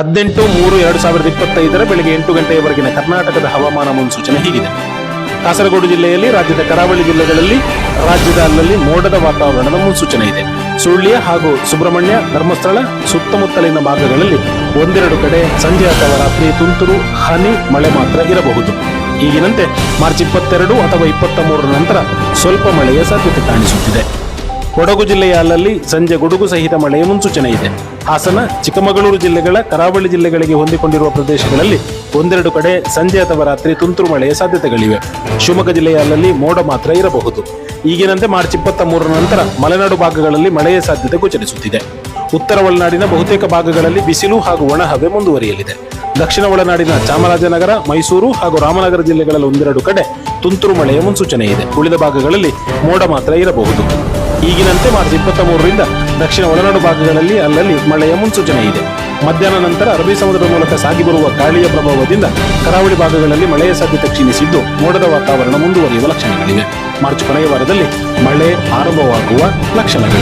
ಹದಿನೆಂಟು ಮೂರು ಎರಡು ಸಾವಿರದ ಇಪ್ಪತ್ತೈದರ ಬೆಳಗ್ಗೆ ಎಂಟು ಗಂಟೆಯವರೆಗಿನ ಕರ್ನಾಟಕದ ಹವಾಮಾನ ಮುನ್ಸೂಚನೆ ಹೀಗಿದೆ. ಕಾಸರಗೋಡು ಜಿಲ್ಲೆಯಲ್ಲಿ ರಾಜ್ಯದ ಕರಾವಳಿ ಜಿಲ್ಲೆಗಳಲ್ಲಿ, ರಾಜ್ಯದ ಅಲ್ಲಲ್ಲಿ ಮೋಡದ ವಾತಾವರಣದ ಮುನ್ಸೂಚನೆ ಇದೆ. ಸುಳ್ಯ ಹಾಗೂ ಸುಬ್ರಹ್ಮಣ್ಯ ಧರ್ಮಸ್ಥಳ ಸುತ್ತಮುತ್ತಲಿನ ಭಾಗಗಳಲ್ಲಿ ಒಂದೆರಡು ಕಡೆ ಸಂಜೆ ಅಥವಾ ರಾತ್ರಿ ತುಂತುರು, ಹನಿ, ಮಳೆ ಮಾತ್ರ ಇರಬಹುದು. ಈಗಿನಂತೆ ಮಾರ್ಚ್ ಇಪ್ಪತ್ತೆರಡು ಅಥವಾ ಇಪ್ಪತ್ತ ಮೂರರ ನಂತರ ಸ್ವಲ್ಪ ಮಳೆಯ ಸಾಧ್ಯತೆ ಕಾಣಿಸುತ್ತಿದೆ. ಕೊಡಗು ಜಿಲ್ಲೆಯ ಅಲ್ಲಲ್ಲಿ ಸಂಜೆ ಗುಡುಗು ಸಹಿತ ಮಳೆಯ ಮುನ್ಸೂಚನೆ ಇದೆ. ಹಾಸನ, ಚಿಕ್ಕಮಗಳೂರು ಜಿಲ್ಲೆಗಳ, ಕರಾವಳಿ ಜಿಲ್ಲೆಗಳಿಗೆ ಹೊಂದಿಕೊಂಡಿರುವ ಪ್ರದೇಶಗಳಲ್ಲಿ ಒಂದೆರಡು ಕಡೆ ಸಂಜೆ ಅಥವಾ ರಾತ್ರಿ ತುಂತುರು ಮಳೆಯ ಸಾಧ್ಯತೆಗಳಿವೆ. ಶಿವಮೊಗ್ಗ ಜಿಲ್ಲೆಯ ಅಲ್ಲಲ್ಲಿ ಮೋಡ ಮಾತ್ರ ಇರಬಹುದು. ಈಗಿನಂತೆ ಮಾರ್ಚ್ ಇಪ್ಪತ್ತ ಮೂರರ ನಂತರ ಮಲೆನಾಡು ಭಾಗಗಳಲ್ಲಿ ಮಳೆಯ ಸಾಧ್ಯತೆ ಗೋಚರಿಸುತ್ತಿದೆ. ಉತ್ತರ ಒಳನಾಡಿನ ಬಹುತೇಕ ಭಾಗಗಳಲ್ಲಿ ಬಿಸಿಲು ಹಾಗೂ ಒಣಹವೆ ಮುಂದುವರಿಯಲಿದೆ. ದಕ್ಷಿಣ ಒಳನಾಡಿನ ಚಾಮರಾಜನಗರ, ಮೈಸೂರು ಹಾಗೂ ರಾಮನಗರ ಜಿಲ್ಲೆಗಳಲ್ಲಿ ಒಂದೆರಡು ಕಡೆ ತುಂತುರು ಮಳೆಯ ಮುನ್ಸೂಚನೆ ಇದೆ. ಉಳಿದ ಭಾಗಗಳಲ್ಲಿ ಮೋಡ ಮಾತ್ರ ಇರಬಹುದು. ಈಗಿನಂತೆ ಮಾರ್ಚ್ ಇಪ್ಪತ್ತ ಮೂರರಿಂದ ದಕ್ಷಿಣ ಒಳನಾಡು ಭಾಗಗಳಲ್ಲಿ ಅಲ್ಲಲ್ಲಿ ಮಳೆಯ ಮುನ್ಸೂಚನೆ ಇದೆ. ಮಧ್ಯಾಹ್ನ ನಂತರ ಅರಬ್ಬಿ ಸಮುದ್ರದ ಮೂಲಕ ಸಾಗಿ ಬರುವ ಗಾಳಿಯ ಪ್ರಭಾವದಿಂದ ಕರಾವಳಿ ಭಾಗಗಳಲ್ಲಿ ಮಳೆಯ ಸಾಧ್ಯತೆ ಕ್ಷೀಣಿಸಿದ್ದು, ಮೋಡದ ವಾತಾವರಣ ಮುಂದುವರಿಯುವ ಲಕ್ಷಣಗಳಿವೆ. ಮಾರ್ಚ್ ಕೊನೆಯ ವಾರದಲ್ಲಿ ಮಳೆ ಆರಂಭವಾಗುವ ಲಕ್ಷಣಗಳು.